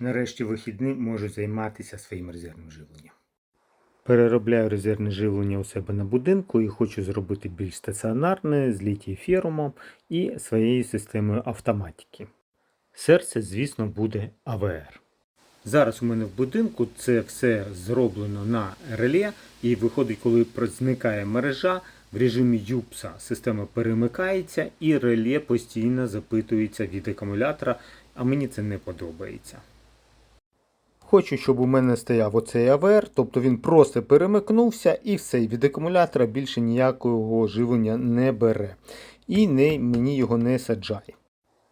Нарешті вихідні можу займатися своїм резервним живленням. Переробляю резервне живлення у себе на будинку і хочу зробити більш стаціонарне з літій ферумом і своєю системою автоматики. Серце, звісно, буде АВР. Зараз у мене в будинку це все зроблено на реле, і виходить, коли зникає мережа, в режимі юпса система перемикається і реле постійно запитується від акумулятора, а мені це не подобається. Хочу, щоб у мене стояв оцей АВР, тобто він просто перемикнувся і все, від акумулятора більше ніякого живлення не бере. І не, мені його не саджає.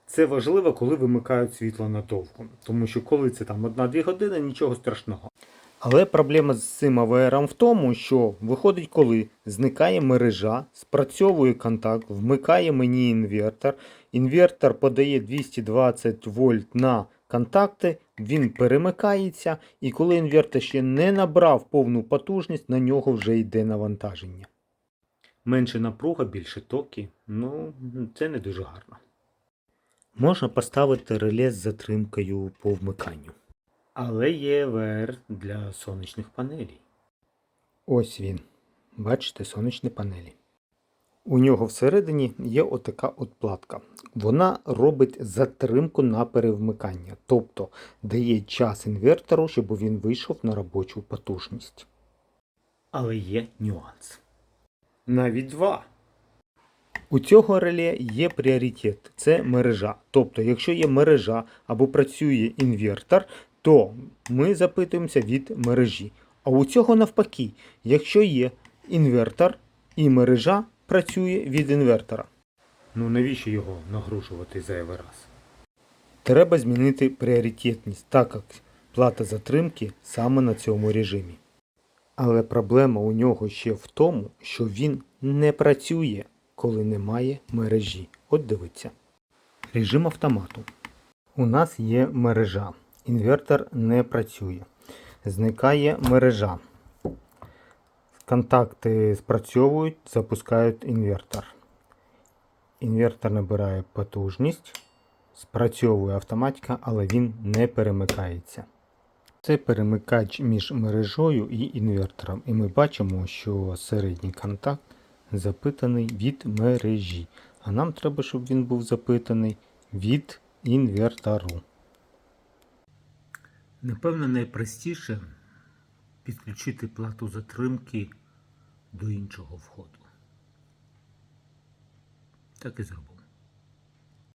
Це важливо, коли вимикають світло надовго, тому що коли це там 1-2 години, нічого страшного. Але проблема з цим АВРом в тому, що виходить, коли зникає мережа, спрацьовує контакт, вмикає мені інвертор. Інвертор подає 220 вольт на контакти, він перемикається, і коли інвертор ще не набрав повну потужність, на нього вже йде навантаження. Менше напруга, більше токи, ну це не дуже гарно. Можна поставити реле з затримкою по вмиканню. Але є ВР для сонячних панелей. Ось він. Бачите, сонячні панелі. У нього всередині є отака от платка. Вона робить затримку на перевмикання, тобто дає час інвертору, щоб він вийшов на робочу потужність. Але є нюанс. Навіть два. У цього реле є пріоритет це мережа. Тобто, якщо є мережа або працює інвертор, то ми запитуємося від мережі. А у цього навпаки, якщо є інвертор і мережа працює від інвертора. Ну навіщо його нагружувати зайвий раз? Треба змінити пріоритетність, так як плата затримки саме на цьому режимі. Але проблема у нього ще в тому, що він не працює, коли немає мережі. От дивіться. Режим автомату. У нас є мережа. Інвертор не працює. Зникає мережа. Контакти спрацьовують, запускають інвертор. Інвертор набирає потужність, спрацьовує автоматика, але він не перемикається. Це перемикач між мережою і інвертором. І ми бачимо, що середній контакт запитаний від мережі. А нам треба, щоб він був запитаний від інвертору. Напевно, найпростіше підключити плату затримки до іншого входу. Так і зробимо.